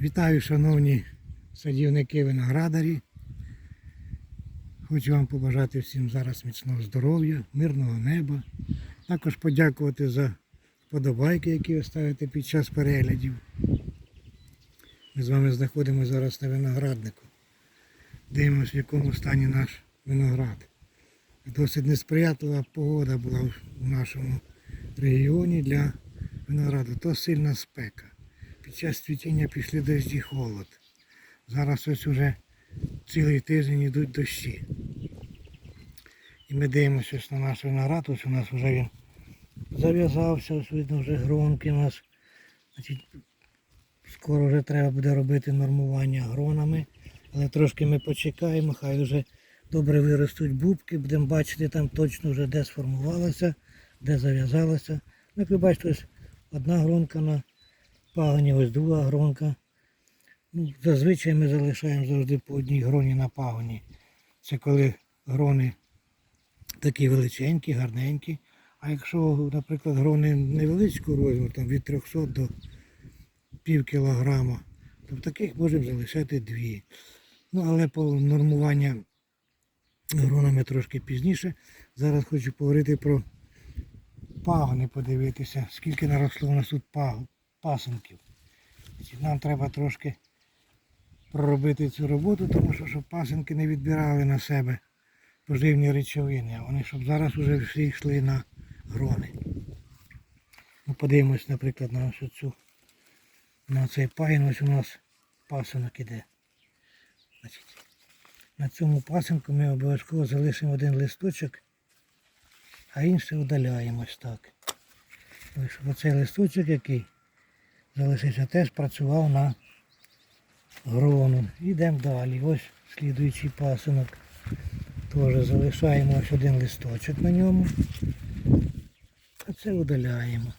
Вітаю, шановні садівники виноградарі. Хочу вам побажати всім зараз міцного здоров'я, мирного неба. Також подякувати за вподобайки, які ви ставите під час переглядів. Ми з вами знаходимося зараз на винограднику. Дивимося, в якому стані наш виноград. Досить несприятлива погода була в нашому регіоні для винограду. То сильна спека. Під час цвітіння пішли дожді холод. Зараз ось уже цілий тиждень йдуть дощі. І ми дивимося ось на наш виноград, ось у нас вже він зав'язався, ось видно вже гронки у нас. Значить, скоро вже треба буде робити нормування гронами. Але трошки ми почекаємо, хай вже добре виростуть бубки, будемо бачити там точно вже де сформувалося, де зав'язалося. Ну, Як ви бачите, ось одна гронка на пагоні, ось друга гронка. Ну, зазвичай ми залишаємо завжди по одній гроні на пагоні. Це коли грони такі величенькі, гарненькі. А якщо, наприклад, грони невеличкого розміру, там від 300 до пів кілограма, то таких можемо залишати дві. Ну, але по нормуванню гронами трошки пізніше. Зараз хочу поговорити про пагони, подивитися, скільки наросло у нас тут паг- Значить, Нам треба трошки проробити цю роботу, тому що щоб пасенки не відбирали на себе поживні речовини, а вони щоб зараз вже всі йшли на грони. Ну, подивимось, наприклад, на ось цю, на цей пагін, ось у нас пасинок іде. На цьому пасинку ми обов'язково залишимо один листочок, а інший удаляємо ось так. Щоб оцей листочок, який залишився, теж працював на грону. Йдемо далі. Ось слідуючий пасинок. Теж залишаємо ось один листочок на ньому. А це удаляємо.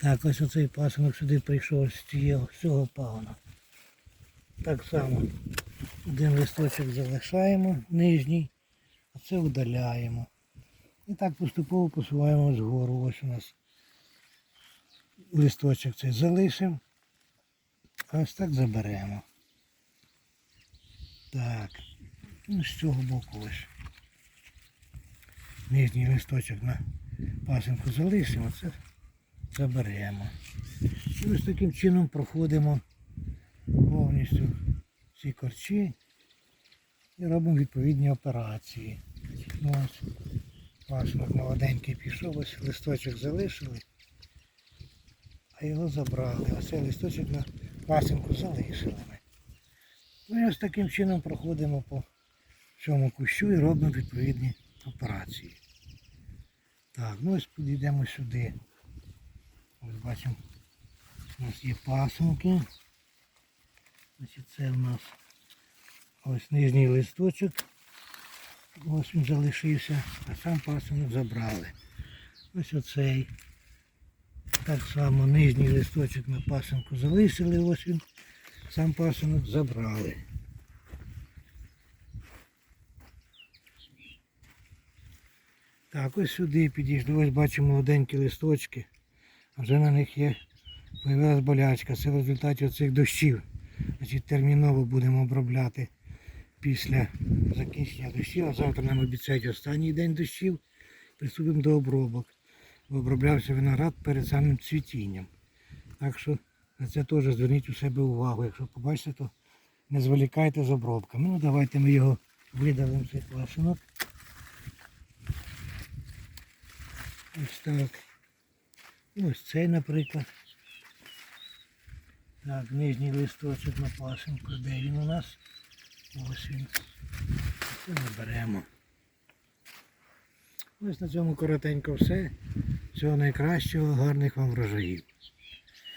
Так, ось оцей пасинок сюди прийшов з цього, пагона. Так само один листочок залишаємо нижній, а це удаляємо. І так поступово посуваємо згору. Ось у нас листочок цей залишимо. А ось так заберемо. Так. Ну, з цього боку ось. Нижній листочок на пасинку залишимо, це заберемо. І ось таким чином проходимо повністю ці корчі і робимо відповідні операції. Ну, ось пасинок молоденький пішов, ось листочок залишили, а його забрали. Оцей листочок на пасинку залишили ми. Ну і ось таким чином проходимо по цьому кущу і робимо відповідні операції. Так, ну ось підійдемо сюди. Ось бачимо, у нас є пасунки. Значить, це у нас ось нижній листочок. Ось він залишився, а сам пасунок забрали. Ось оцей. Так само нижній листочок на пасинку залишили, ось він, сам пасинок забрали. Так, ось сюди підійшли, ось бачимо молоденькі листочки, вже на них є появилась болячка. Це в результаті оцих дощів. Значить, терміново будемо обробляти після закінчення дощів, а завтра нам обіцяють останній день дощів. Приступимо до обробок. Оброблявся виноград перед самим цвітінням. Так що на це теж зверніть у себе увагу. Якщо побачите, то не зволікайте з обробками. Ну давайте ми його видалимо цей пасинок. Ось так. Ось цей, наприклад. Так, нижній листочок на пасинку. Де він у нас? Ось він. Це ми. Ось на цьому коротенько все. Всього найкращого, гарних вам врожаїв.